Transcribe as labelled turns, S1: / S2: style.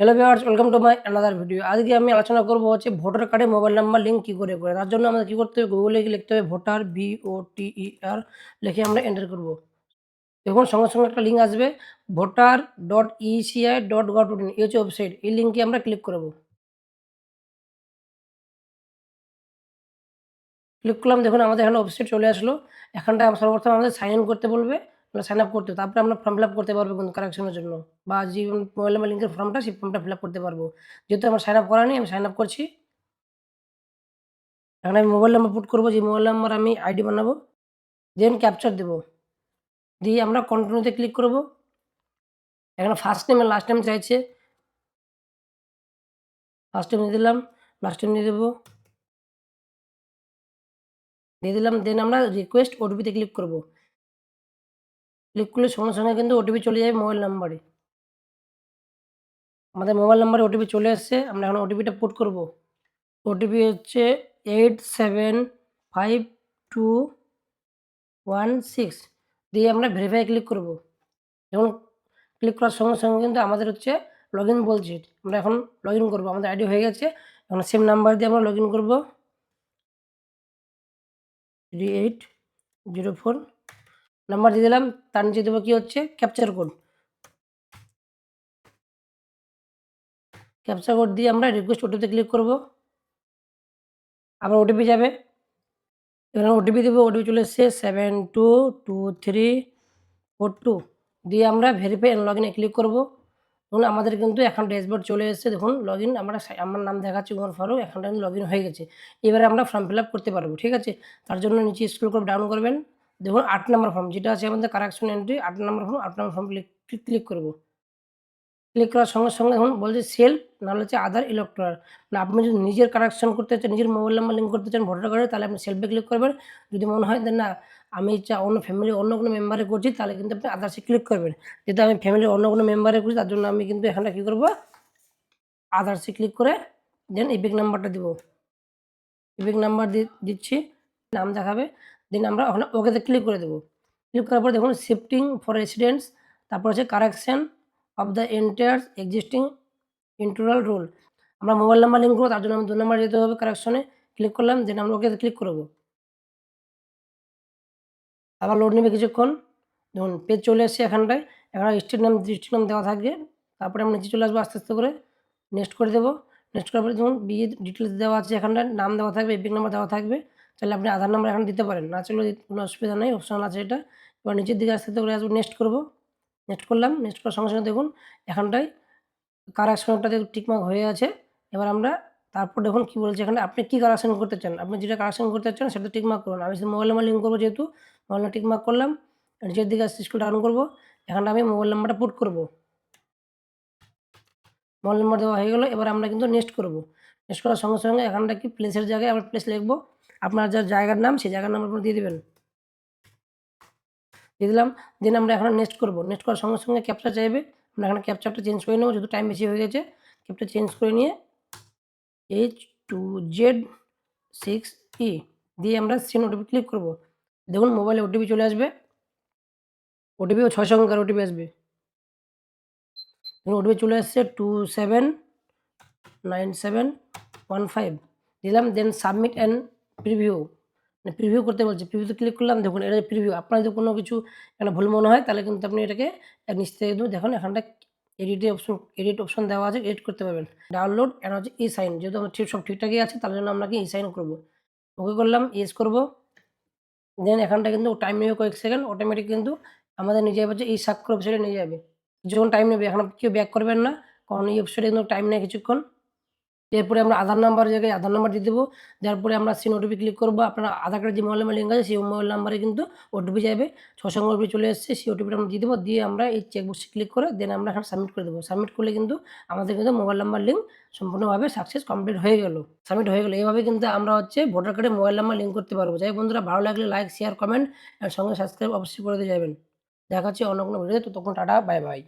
S1: Hello viewers welcome to my another video আজকে আমি আলোচনা করব হচ্ছে ভোটার কার্ডে মোবাইল নাম্বার লিঙ্ক কী করে করে। তার জন্য আমাদের কী করতে হবে? গুগলে গিয়ে লিখতে হবে ভোটার বি ও টি ই আর লিখে আমরা এন্টার করব। দেখুন, সঙ্গে সঙ্গে একটা লিঙ্ক আসবে voter dot ECI dot gov dot in এই হচ্ছে ওয়েবসাইট এই লিঙ্কে আমরা ক্লিক করব। ক্লিক করলাম, দেখুন, আমাদের এখানে ওয়েবসাইট চলে আসলো। এখানটা সর্বপ্রথম আমাদের সাইন ইন করতে বলবে। সাইন আপ করতে, তারপরে আমরা ফর্ম ফিল আপ করতে পারব কিন্তু কারেকশনের জন্য। বা যে মোবাইল নাম্বার লিঙ্কের ফর্মটা সেই ফর্মটা ফিল আপ করতে পারব। যেহেতু আমার সাইন আপ করা নেই, আমি সাইন আপ করছি। এখানে আমি মোবাইল নাম্বার পুট করব, যে মোবাইল নাম্বার আমি আইডি বানাবো দেন ক্যাপচার দেবো। দিয়ে আমরা কন্টিনিউতে ক্লিক করব। এখানে ফার্স্ট নেম লাস্ট নেম চাইছে। ফার্স্ট টাইম দিয়ে দিলাম লাস্ট টাইম দিয়ে দেবো। দিয়ে দিলাম দেন আমরা রিকোয়েস্ট ওটিপিতে ক্লিক করব। ক্লিক করলে সঙ্গে সঙ্গে কিন্তু ওটিপি চলে যাবে মোবাইল নাম্বারে আমাদের মোবাইল নাম্বারে ওটিপি চলে এসছে আমরা এখন ওটিপিটা পুট করব। ওটিপি হচ্ছে eight seven five two one six দিয়ে আমরা ভেরিফাই ক্লিক করব। যখন ক্লিক করার সঙ্গে সঙ্গে কিন্তু আমাদের হচ্ছে লগ ইন বলছে। আমরা এখন লগ ইন করব, আমাদের আইডি হয়ে গেছে, এখন সেম নাম্বার দিয়ে আমরা লগ ইন করব। Three eight zero four number দিয়ে দিলাম, তার নিচে দেবো কী হচ্ছে? ক্যাপচার কোড ক্যাপচার কোড দিয়ে আমরা রিকোয়েস্ট ওটিপিতে ক্লিক করব। আবার ওটিপি যাবে। এখানে ওটিপি দেবো ওটিপি চলে এসছে seven two two three four two দিয়ে আমরা ভেরিফাই লগ ইনে ক্লিক করব। দেখুন, আমাদের কিন্তু এখন ড্যাশবোর্ড চলে এসেছে। দেখুন লগ ইন আমরা আমার নাম দেখাচ্ছি উমর ফারুক এখানটা লগ ইন হয়ে গেছে। এবারে আমরা ফর্ম ফিল আপ করতে পারব, ঠিক আছে? তার জন্য নিচে স্কুল করে ডাউন করবেন। দেখুন, আট নম্বর ফর্ম যেটা আছে আমাদের কারেকশন এন্ট্রি আট নম্বর ফর্ম আট নম্বর ফর্ম ক্লিক ক্লিক করব। ক্লিক করার সঙ্গে সঙ্গে দেখুন বলছে সেলফ নাহলে হচ্ছে আধার ইলেকট্রাল মানে আপনি যদি নিজের কারেকশন করতে চান, নিজের মোবাইল নাম্বার লিঙ্ক করতে চান ভোটার কার্ডে তাহলে আপনি সেলফে ক্লিক করবেন। যদি মনে হয় না, আমি চা অন্য ফ্যামিলি অন্য কোনো মেম্বারে করছি, তাহলে কিন্তু আপনি আদার্সে ক্লিক করবেন। যেহেতু আমি ফ্যামিলির অন্য কোনো মেম্বারে করছি, তার জন্য আমি কিন্তু এখানে কী করব? আদার্সে ক্লিক করে দেন ইপিক নাম্বারটা দিব। ইপিক নাম্বার দিচ্ছি। নাম দেখাবে দেন আমরা ওখানে ওকেতে ক্লিক করে দেবো। ক্লিক করার পর দেখুন শিফটিং ফর রেসিডেন্টস তারপর হচ্ছে correction of the entire existing internal rule আমরা মোবাইল নাম্বার লিঙ্ক করব, তার জন্য আমি দু নাম্বার যেতে হবে কারেকশনে ক্লিক করলাম দেন আমরা ওকে ক্লিক করব। আবার লোড নেবে কিছুক্ষণ। দেখুন পেজ চলে এসছে এখানটায়, এখানে স্ট্রিট নাম ডিস্ট্রিক্ট নাম দেওয়া থাকবে, তারপরে আমরা নিচে চলে আসব আস্তে আস্তে করে। নেক্সট করে দেবো। নেক্সট করার পরে দেখুন বিয়ে ডিটেলস দেওয়া আছে এখানটায়, নাম দেওয়া থাকবে, এপিক নাম্বার দেওয়া থাকবে। তাহলে আপনি আধার নাম্বার এখানে দিতে পারেন। না চলে কোনো অসুবিধা নেই অপশনাল আছে এটা। এবার নিচের দিকে আসতে করে আসব নেক্সট করব। নেক্সট করলাম নেক্সট করার সঙ্গে সঙ্গে দেখুন, এখানটায় কারেকশনটা দেখুন টিকমার্ক হয়ে আছে, এবার আমরা তারপর দেখুন কী বলছে এখানে, আপনি কী কারেকশন করতে চান? আপনি যেটা কারেকশন করতে চান সেটা টিকমার্ক করুন। আমি মোবাইল নাম্বার লিঙ্ক করব যেহেতু মোবাইল নাম্বার টিকমার্ক করলাম। নিচের দিকে আসতে স্কুল ডাউন করব। এখানটা আমি মোবাইল নাম্বারটা পুট করব। মোবাইল নাম্বার দেওয়া হয়ে গেলো, এবার আমরা কিন্তু নেক্সট করব। নেক্সট করার সঙ্গে সঙ্গে এখানটা কি প্লেসের জায়গায় আবার প্লেস লিখব। আপনার যার জায়গার নাম, সেই জায়গার নাম আপনার দিয়ে দেবেন। দিয়ে দিলাম দেন আমরা এখন নেক্সট করব। নেক্সট করার সঙ্গে সঙ্গে ক্যাপচার চাইবে। আমরা এখানে ক্যাপচারটা চেঞ্জ করে নেব, যেহেতু টাইম বেশি হয়ে গেছে। ক্যাপচার চেঞ্জ করে নিয়ে H two Z six E দিয়ে আমরা সিন ওটিপি ক্লিক করব। দেখুন মোবাইলে ওটিপি চলে আসবে। ওটিপিও ছয় সংখ্যার ওটিপি আসবে। ওটিপি চলে আসছে two seven nine seven one five দিলাম দেন সাবমিট অ্যান্ড প্রিভিউ মানে প্রিভিউ করতে বলছে। প্রিভিউতে ক্লিক করলাম, দেখুন এটা প্রিভিউ আপনার যদি কোনো কিছু এখানে ভুল মনে হয়, তাহলে কিন্তু আপনি এটাকে নিচ থেকে দেখুন, এখানটা এডিটে অপশন এডিট অপশন দেওয়া আছে এডিট করতে পারবেন। ডাউনলোড অ্যান্ড হচ্ছে ই সাইন যেহেতু আমার ঠিক সব ঠিকঠাকই আছে তার জন্য আপনাকে ই সাইন করব। ওকে করলাম ইয়েস করব। দেন এখানটা কিন্তু টাইম নেবে কয়েক সেকেন্ড অটোমেটিক কিন্তু আমাদের নিজে হচ্ছে এই সাক্ষর ওয়েবসাইটে নিয়ে যাবে। যখন টাইম নেবে, এখন কেউ ব্যাক করবেন না, কারণ এই ওয়েবসাইটে কিন্তু টাইম নেয় কিছুক্ষণ। এরপরে আমরা আধার নাম্বার জায়গায় আধার নাম্বার দিয়ে দেবো। দেওয়ার পরে আমরা সিন ওটিপি ক্লিক করব। আপনার আধার কার্ডের যে মোবাইল নাম্বার লিঙ্ক আছে, সেই মোবাইল নাম্বারে কিন্তু ওটিপি যাবে। ছশো ওটিপি চলে এসেছে, সেই ওটিপিটা আমরা দিয়ে দেবো। দিয়ে আমরা এই চেকবক্সে ক্লিক করে দেন আমরা এখানে সাবমিট করে দেবো। সাবমিট করলে কিন্তু আমাদের কিন্তু মোবাইল নাম্বার লিঙ্ক সম্পূর্ণভাবে সাকসেস কমপ্লিট হয়ে গেল। সাবমিট হয়ে গেলো। এইভাবে কিন্তু আমরা হচ্ছে ভোটার কার্ডে মোবাইল নাম্বার লিঙ্ক করতে পারব। যাই বন্ধুরা, ভালো লাগলে লাইক শেয়ার কমেন্ট আর সঙ্গে সাবস্ক্রাইব অবশ্যই করে দিয়ে যাবেন। দেখা হচ্ছে অন্য কোনো ভিডিওতে তো। তখন টাটা বাই বাই